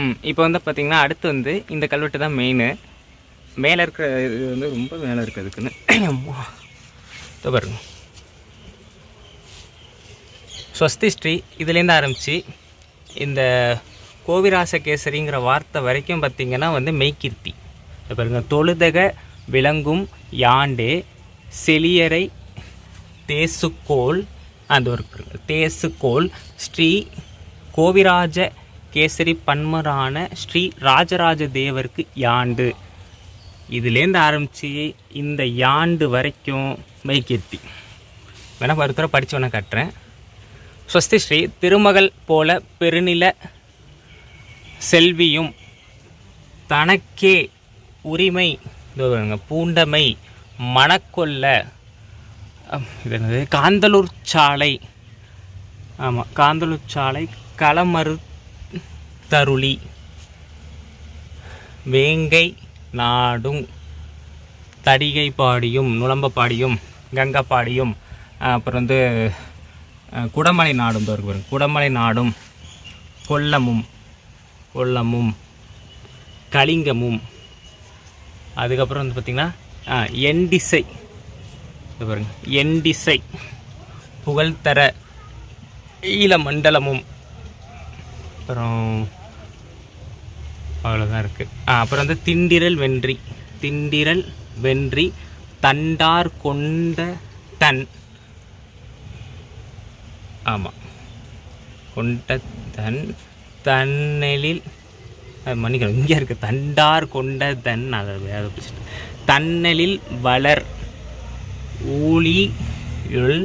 ம் இப்போ வந்து பார்த்திங்கன்னா அடுத்து வந்து இந்த கல்வெட்டு தான் மெயினு மேலே இருக்கிற இது வந்து ரொம்ப மேலே இருக்குது அதுக்குன்னு. அம்மா. இதோ பாருங்க. ஸ்வஸ்தி ஸ்ரீ இதுலேருந்து ஆரம்பித்து இந்த கோவிராசகேசரிங்கிற வார்த்தை வரைக்கும் பார்த்திங்கன்னா வந்து மெய்கீர்த்தி இப்போ பாருங்க. தொழுதக விளங்கும் யாண்டே செலியரை தேசுக்கோள் அந்த ஒரு தேசுக்கோள் ஸ்ரீ கோவிராஜ கேசரி பன்மரான ஸ்ரீ ராஜராஜ தேவருக்கு யாண்டு. இதுலேருந்து ஆரம்பித்து இந்த யாண்டு வரைக்கும் மெய்கீர்த்தி. வேணால் ஒரு படித்து வேணால் கட்டுறேன். ஸ்வஸ்தி ஸ்ரீ திருமகள் போல பெருநில செல்வியும் தனக்கே உரிமை பூண்டமை மணக்கொல்ல இது என்னது? காந்தலூர் சாலை ஆமாம் காந்தலூர் சாலை களமறு தருளி. வேங்கை நாடும் தடிகை பாடியும் நுழம்பப்பாடியும் கங்கப்பாடியும் அப்புறம் வந்து குடமலை நாடும் பாருங்க. குடமலை நாடும் கொல்லமும் கொல்லமும் கலிங்கமும். அதுக்கப்புறம் வந்து பார்த்திங்கன்னா எண்டிசை. இது பாருங்க. எண்டிசை புகழ்தர ஈழமண்டலமும் அப்புறம் அவ்வளோதான் இருக்குது அப்புறம் வந்து திண்டிரல் வென்றி. திண்டிரல் வென்றி தண்டார் கொண்ட தன். ஆமாம் கொண்ட தன். தன்னெழில் அஹ் மன்னிக்கணும் இங்கே இருக்குது தண்டார் கொண்ட தன் அதை வேக பிடிச்சிட்டு தன்னலில் வளர் ஊழி இல்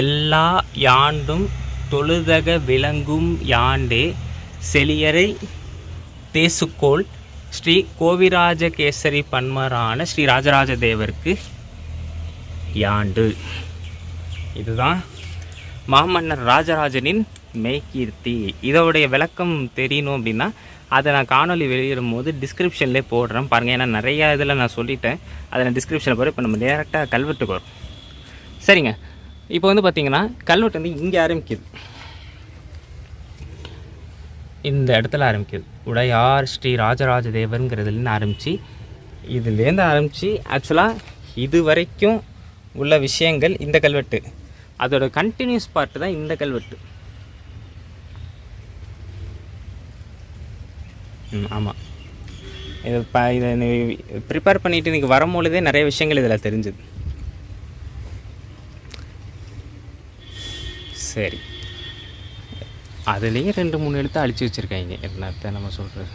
எல்லா யாண்டும் தொழுதக விளங்கும் யாண்டே செலியரை தேசுக்கோள் ஸ்ரீ கோவிராஜகேசரி பன்மரான ஸ்ரீ ராஜராஜ தேவருக்கு யாண்டு. இதுதான் மாமன்னர் ராஜராஜனின் மெய்கீர்த்தி. இதோடைய விளக்கம் தெரியணும் அப்படின்னா அதை நான் காணொளி வெளியிடும் போது டிஸ்கிரிப்ஷன்லேயே போடுறேன். பாருங்கள் ஏன்னா நிறையா இதில் நான் சொல்லிட்டேன். அதை நான் டிஸ்கிரிப்ஷனில் போகிறேன் இப்போ நம்ம டேரெக்டாக கல்வெட்டுக்கு வரும். சரிங்க. இப்போ வந்து பார்த்தீங்கன்னா கல்வெட்டு வந்து இங்கே ஆரம்பிக்குது. இந்த இடத்துல ஆரம்பிக்குது. உடையார் ஸ்ரீ ராஜராஜ தேவருங்கிறதுலேருந்து ஆரம்பித்து இதுலேருந்து ஆரம்பித்து ஆக்சுவலாக இது வரைக்கும் உள்ள விஷயங்கள் இந்த கல்வெட்டு. அதோட கண்டினியூஸ் பார்ட்டு தான் இந்த கல்வெட்டு. ஆமாம் இது ப இதை ப்ரிப்பேர் பண்ணிவிட்டு இன்றைக்கி வரும்பொழுதே நிறைய விஷயங்கள் இதில் தெரிஞ்சுது. சரி. அதுலேயே ரெண்டு மூணு எழுத்து அழிச்சு வச்சுருக்காங்க. என்னத்தை நம்ம சொல்கிறது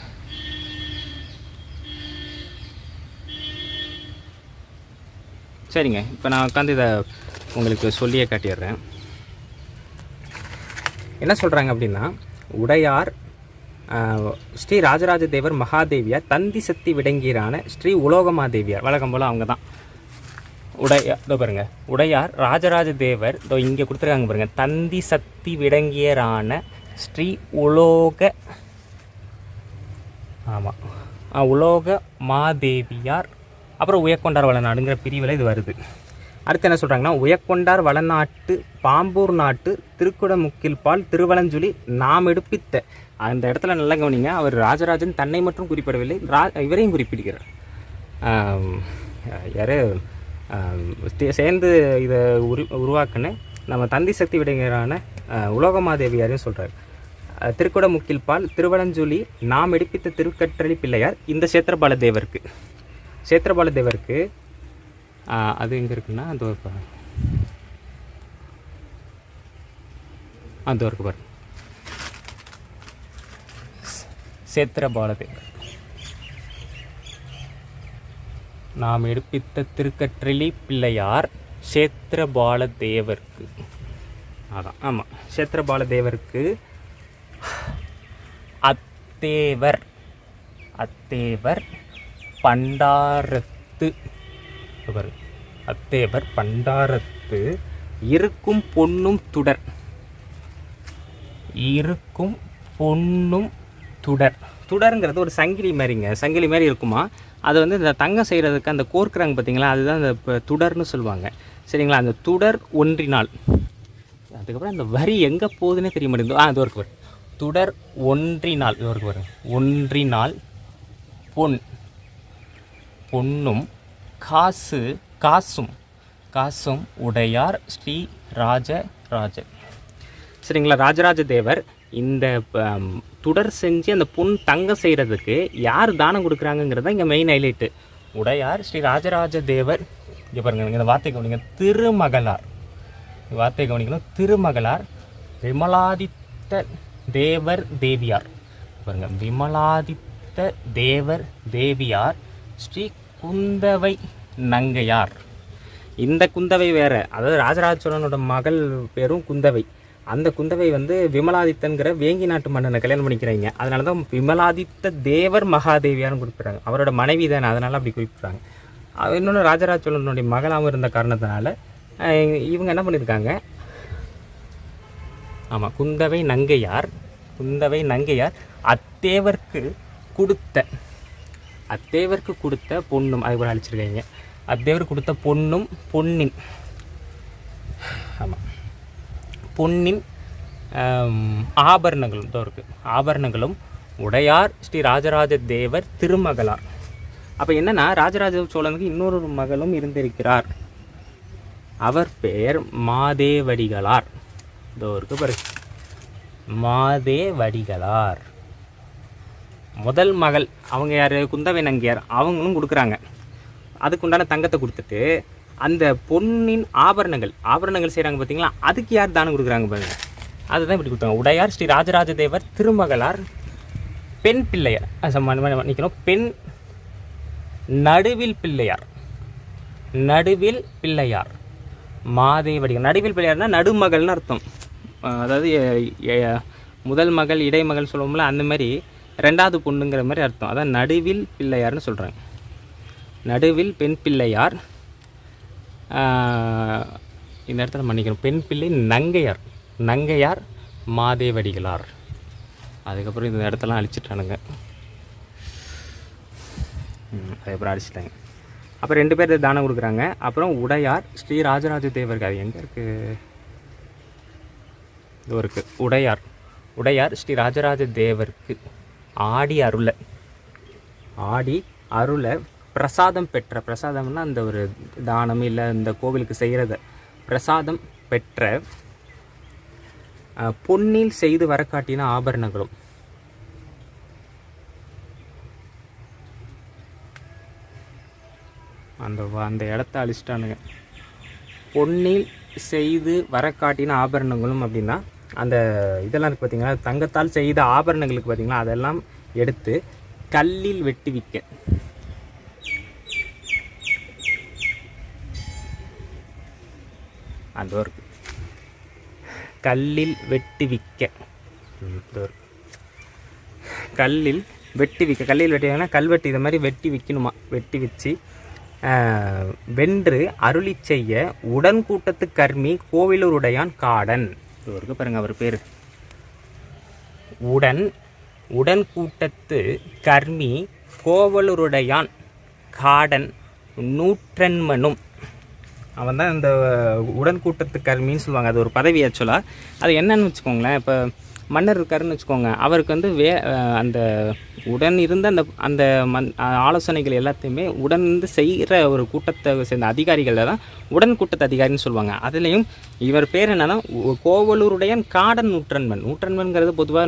சரிங்க. இப்போ நான் உட்காந்து இதை உங்களுக்கு சொல்லியே காட்டிடுறேன். என்ன சொல்கிறாங்க அப்படின்னா உடையார் ஸ்ரீ ராஜராஜ தேவர் மகாதேவியார் தந்தி சக்தி விடங்கீரான ஸ்ரீ உலோகமாதேவியார். வழக்கம் போல் அவங்க தான். உடையார் இதோ பாருங்கள் உடையார் ராஜராஜ தேவர் இதோ இங்கே கொடுத்துருக்காங்க பாருங்கள் தந்தி சக்தி விடங்கியரான ஸ்ரீ உலோக ஆமாம் உலோக மாதேவியார். அப்புறம் உயக்கொண்டார் வளநாடுங்கிற பிரிவில் இது வருது. அடுத்து என்ன சொல்கிறாங்கன்னா உயக்கொண்டார் வளநாட்டு பாம்பூர் நாட்டு திருக்குடமுக்கில் பால் திருவலஞ்சுலி நாம் எடுப்பித்த. அந்த இடத்துல நல்லா கவனிங்க அவர் ராஜராஜன் தன்னை மட்டும் குறிப்பிடவில்லை ரா இவரையும் குறிப்பிடுகிறார். யார்? யாரு சேர்ந்து இதை உரு உருவாக்குன்னு நம்ம தந்தி சக்தி விடைஞரான உலோகமாதேவியாரையும் சொல்கிறார் திருக்குடமுக்கில் பால் திருவலஞ்சொலி நாம் எடுப்பித்த திருக்கற்றளி பிள்ளையார் இந்த சேத்திரபால தேவருக்கு சேத்திரபால தேவருக்கு அது எங்கே இருக்குன்னா அந்த ஒரு அது அந்த இருக்கு பாருங்க. சேத்திரபால தேவர் நாம் எடுப்பித்த திருக்கற்றளி பிள்ளையார் சேத்திரபால தேவருக்கு அதான் ஆமாம் சேத்திரபால தேவருக்கு அத்தேவர். அத்தேவர் பண்டாரத்து. இங்க அத்தேவர் பண்டாரத்து. இருக்கும் பொன்னும் துடர். இருக்கும் பொன்னும் துடர். துடருங்கிறது ஒரு சங்கிலி மாதிரிங்க. சங்கிலி மாதிரி இருக்குமா? அது வந்து இந்த தங்கம் செய்கிறதுக்கு அந்த கோர்க்குறாங்க பார்த்தீங்களா? அதுதான் அந்த துடர்னு சொல்லுவாங்க. சரிங்களா? அந்த துடர் ஒன்றினால். அதுக்கப்புறம் அந்த வரி எங்கே போகுதுன்னே தெரிய மாட்டேங்குது. ஆ அது ஒரு துடர் ஒன்றினால் இவருக்கு வரும் ஒன்றினால் பொன். பொன்னும் காசு காசும் காசும் உடையார் ஸ்ரீ ராஜ ராஜ சரிங்களா ராஜராஜ தேவர் இந்த தொடர் துடர் செஞ்சு அந்த பொன் தங்க செய்கிறதுக்கு யார் தானம் கொடுக்குறாங்கங்கிறது இங்கே மெயின் ஹைலைட்டு உடையார் ஸ்ரீ ராஜராஜ தேவர். இங்கே பாருங்கள் இந்த வார்த்தை கவனிங்க. திருமகளார். இந்த வார்த்தை கவனிக்கணும். திருமகளார் விமலாதித்த தேவர் தேவியார். பாருங்க விமலாதித்த தேவர் தேவியார் ஸ்ரீ குந்தவை நங்கையார். இந்த குந்தவை வேற அதாவது ராஜராஜ சோழனோட மகள் பேரும் குந்தவை. அந்த குந்தவை வந்து விமலாதித்தன்கிற வேங்கி நாட்டு மன்னனை கல்யாணம் பண்ணிக்கிறாங்க. அதனால தான் விமலாதித்த தேவர் மகாதேவியார்னு குறிப்பிட்றாங்க. அவரோட மனைவி தானே அதனால் அப்படி குறிப்பிட்றாங்க. இன்னொன்று ராஜராஜ சோழனுடைய மகளாகவும் இருந்த காரணத்தினால இவங்க என்ன பண்ணியிருக்காங்க? ஆமாம் குந்தவை நங்கையார் குந்தவை நங்கையார் அத்தேவர்க்கு கொடுத்த அத்தேவருக்கு கொடுத்த பொண்ணும் அது கூட அழிச்சிருக்காங்க. அத்தேவர் கொடுத்த பொண்ணும் பொன்னின். ஆமாம் பொன்னின் ஆபரணங்களும் தான் இருக்குது ஆபரணங்களும் உடையார் ஸ்ரீ ராஜராஜ தேவர் திருமகளார். அப்போ என்னென்னா ராஜராஜ சோழனுக்கு இன்னொரு மகளும் இருந்திருக்கிறார். அவர் பெயர் மாதேவடிகளார். இதோ இருக்கு பாருங்க மாதேவடிகளார் முதல் மகள் அவங்க யார்? குந்தவை நங்கியார். அவங்களும் கொடுக்குறாங்க. அதுக்குண்டான தங்கத்தை கொடுத்துட்டு அந்த பொன்னின் ஆபரணங்கள் ஆபரணங்கள் செய்கிறாங்க பார்த்தீங்களா அதுக்கு யார் தானம் கொடுக்குறாங்க பாருங்க. அதுதான் இப்படி கொடுத்தாங்க. உடையார் ஸ்ரீ ராஜராஜ தேவர் திருமகளார் பெண் பிள்ளையார். நிற்கணும் பெண் நடுவில் பிள்ளையார். நடுவில் பிள்ளையார். மாதேவடிகள் நடுவில் பிள்ளையார்னா நடுமகள்னு அர்த்தம். அதாவது முதல் மகள் இடைமகள் சொல்லுவோம்ல அந்த மாதிரி ரெண்டாவது பொண்ணுங்கிற மாதிரி அர்த்தம். அதான் நடுவில் பிள்ளையார்னு சொல்கிறாங்க நடுவில் பெண் பிள்ளையார். இந்த இடத்துல மன்னிக்கணும். பெண் பிள்ளை நங்கையார். நங்கையார் மாதேவடிகளார். அதுக்கப்புறம் இந்த இடத்தெல்லாம் அழிச்சிட்டானுங்க. அதுக்கப்புறம் அழிச்சிட்டாங்க. அப்புறம் ரெண்டு பேர் தானம் கொடுக்குறாங்க. அப்புறம் உடையார் ஸ்ரீ ராஜராஜ தேவருக்கு அது எங்கே இருக்குது இது இருக்குது உடையார். உடையார் ஸ்ரீ ராஜராஜ தேவருக்கு ஆடி அருளை. ஆடி அருளை பிரசாதம் பெற்ற பிரசாதம்னா அந்த ஒரு தானம் இல்லை இந்த கோவிலுக்கு செய்கிறத பிரசாதம் பெற்ற பொன்னில் செய்து வரக்காட்டின ஆபரணங்களும். அந்த அந்த இடத்த அழிச்சிட்டானுங்க. பொன்னில் செய்து வரக்காட்டின ஆபரணங்களும் அப்படின்னா அந்த இதெல்லாம் இருக்குது பார்த்திங்கன்னா தங்கத்தால் செய்த ஆபரணங்களுக்கு பார்த்தீங்களா அதெல்லாம் எடுத்து கல்லில் வெட்டி விற்க. அந்த இருக்கு. கல்லில் வெட்டி விற்க. கல்லில் வெட்டி விற்க. கல்லில் வெட்டி கல்வெட்டு இதை மாதிரி வெட்டி விற்கணுமா? வெட்டி வச்சு வென்று அருளி செய்ய உடன்கூட்டத்து கர்மி கோவிலூருடையான் காடன். இவருக்கு பாருங்க அவர் பேர். உடன் உடன் கூட்டத்து கர்மி கோவலூருடையான் காடன் நூற்றன்மனும். அவன் தான் இந்த உடன் கூட்டத்து கர்மின்னு சொல்லுவாங்க அது ஒரு பதவி ஆக்சுவலாக அது என்னன்னு வச்சுக்கோங்களேன் இப்போ மன்னர் இருக்காருன்னு வச்சுக்கோங்க. அவருக்கு வந்து வே அந்த உடன் இருந்த அந்த அந்த மன் ஆலோசனைகள் எல்லாத்தையுமே உடன் வந்து செய்கிற ஒரு கூட்டத்தை சேர்ந்த அதிகாரிகளில் தான் உடன் கூட்டத்து அதிகாரின்னு சொல்லுவாங்க. அதுலேயும் இவர் பேர் என்னன்னா கோவலூருடைய கோவலூருடையன் காடன் நூற்றன்மன் நூற்றன்மன்கிறது பொதுவாக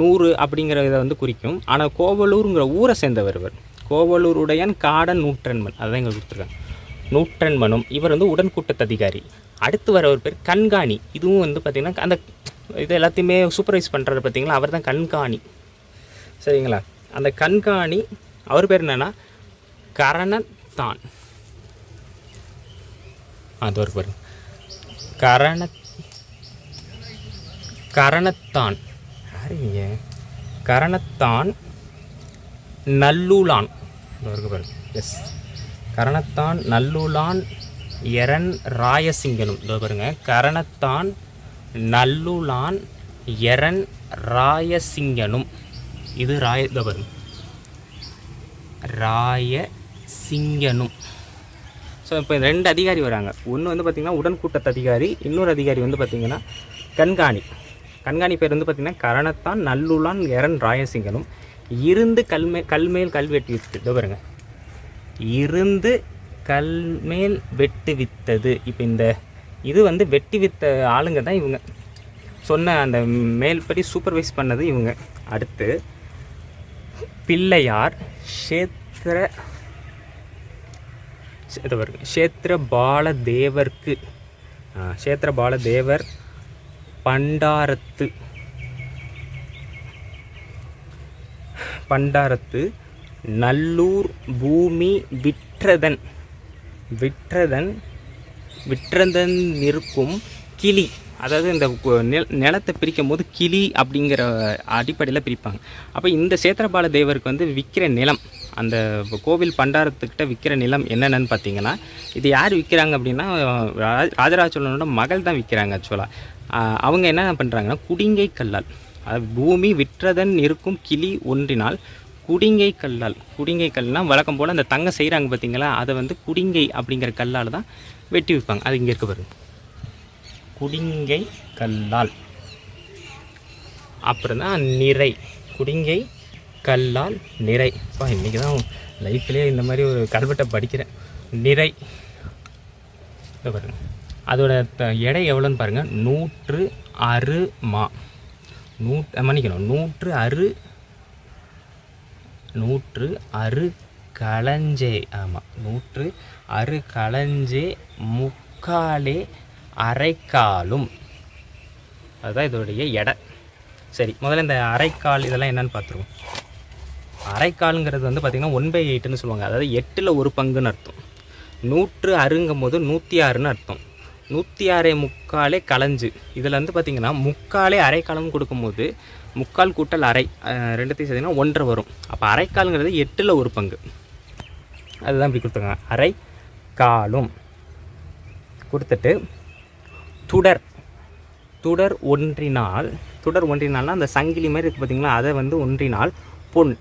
நூறு அப்படிங்கிற இதை வந்து குறிக்கும். ஆனால் கோவலூருங்கிற ஊரை சேர்ந்தவர் இவர். கோவலூருடையன் காடன் நூற்றன்மன் அதான் எங்களுக்கு கொடுத்துருக்காங்க. நூற்றன்மனும் இவர் வந்து உடன் கூட்டத்து அதிகாரி. அடுத்து வர ஒரு பேர் கண்காணி. இதுவும் வந்து பார்த்திங்கன்னா அந்த இது எல்லாத்தையுமே சூப்பர்வைஸ் பண்ணுறாரு பார்த்தீங்களா அவர் தான் கண்காணி. சரிங்களா? அந்த கண்காணி அவர் பேர் என்னென்னா கரணத்தான் அது ஒரு பாருங்க. கரண கரணத்தான். யாரு கரணத்தான் நல்லூலான். இதோ இருக்கு பாருங்க. எஸ் கரணத்தான் நல்லூலான் எரன் ராயசிங்கனும். இதோ பாருங்க. கரணத்தான் நல்லுளான் எரன் ராயசிங்கனும். இது ராய இதோ ராயசிங்கனும். ஸோ இப்போ ரெண்டு அதிகாரி வராங்க. ஒன்று வந்து பார்த்திங்கன்னா உடன் கூட்டத்து அதிகாரி இன்னொரு அதிகாரி வந்து பார்த்திங்கன்னா கண்காணி. கண்காணி பேர் வந்து பார்த்திங்கன்னா கரணத்தான் நல்லுளான் எரன் ராயசிங்கனும். இருந்து கல்மே கல்மேல் கல்வெட்டி வித்து இதோ பாருங்க. இருந்து கல்மேல் வெட்டு வித்தது இப்போ இந்த இது வந்து வெட்டி வித்த ஆளுங்க தான் இவங்க. சொன்ன அந்த மேல்படி சூப்பர்வைஸ் பண்ணது இவங்க. அடுத்து பிள்ளையார் க்ஷேத்திர இது பால தேவர்க்கு பாலதேவர்க்கு பால தேவர் பண்டாரத்து பண்டாரத்து நல்லூர் பூமி விற்றதன் விற்றதன் விற்றதன் நிற்கும் கிளி. அதாவது இந்த நில- நிலத்தை பிரிக்கும் போது கிளி அப்படிங்கிற அடிப்படையில் பிரிப்பாங்க. அப்போ இந்த சேத்திரபால தேவருக்கு வந்து விற்கிற நிலம் அந்த கோவில் பண்டாரத்துக்கிட்ட விற்கிற நிலம் என்னென்னு பார்த்தீங்கன்னா இது யார் விற்கிறாங்க அப்படின்னா ரா- ராஜராஜ சோழனோட மகள் தான் விற்கிறாங்க ஆக்சுவலாக அவங்க என்ன பண்ணுறாங்கன்னா குடிங்கை கல்லால் அதாவது பூமி விற்றதன் இருக்கும் கிளி ஒன்றினால் குடிங்கை கல்லால் குடிங்கை கல்னால் வழக்கம் போல் அந்த தங்கம் செய்கிறாங்க பார்த்தீங்களா அதை வந்து குடிங்கை அப்படிங்கிற கல்லால் தான் வெட்டி வைப்பாங்க. அது இங்கே இருக்க பாருங்க. குடிங்கை கல்லால். அப்புறம் தான் நிறை. குடிங்கை கல்லால் நிறை. அப்பா இன்றைக்கி தான் லைஃப்லேயே இந்த மாதிரி ஒரு கல்வெட்டை படிக்கிறேன். நிறை. இதை பாருங்கள் அதோட த- எடை எவ்வளோன்னு பாருங்கள் நூற்று அறு மா. நூ மன்னிக்கணும். நூற்று அறு நூற்று அறு களஞ்சே ஆமாம் நூற்று அறு களஞ்சே முக்காலே அரைக்காலும். அதுதான் இதோடைய எடை. சரி முதல்ல இந்த அரைக்கால் இதெல்லாம் என்னன்னு பார்த்துருவோம் அரைக்காலுங்கிறது வந்து பார்த்திங்கன்னா ஒன் பை எயிட்டுன்னு சொல்லுவாங்க. அதாவது எட்டில் ஒரு பங்குன்னு அர்த்தம். நூற்று அருங்கும் போது நூற்றி ஆறுன்னு அர்த்தம். நூற்றி ஆறே முக்காலே களைஞ்சு. இதில் வந்து பார்த்திங்கன்னா முக்காலே அரைக்காலம் கொடுக்கும்போது முக்கால் கூட்டல் அரை ரெண்டுத்தையும் சேர்த்திங்கன்னா ஒன்றரை வரும். அப்போ அரைக்காலுங்கிறது எட்டில் ஒரு பங்கு. அதுதான் இப்படி கொடுத்துருக்காங்க. அரை காலும். கொடுத்துட்டு துடர். துடர் ஒன்றினால் துடர் ஒன்றினால்னா அந்த சங்கிலி மாதிரி இருக்குது பார்த்தீங்களா அதை வந்து ஒன்றினால் பொன்.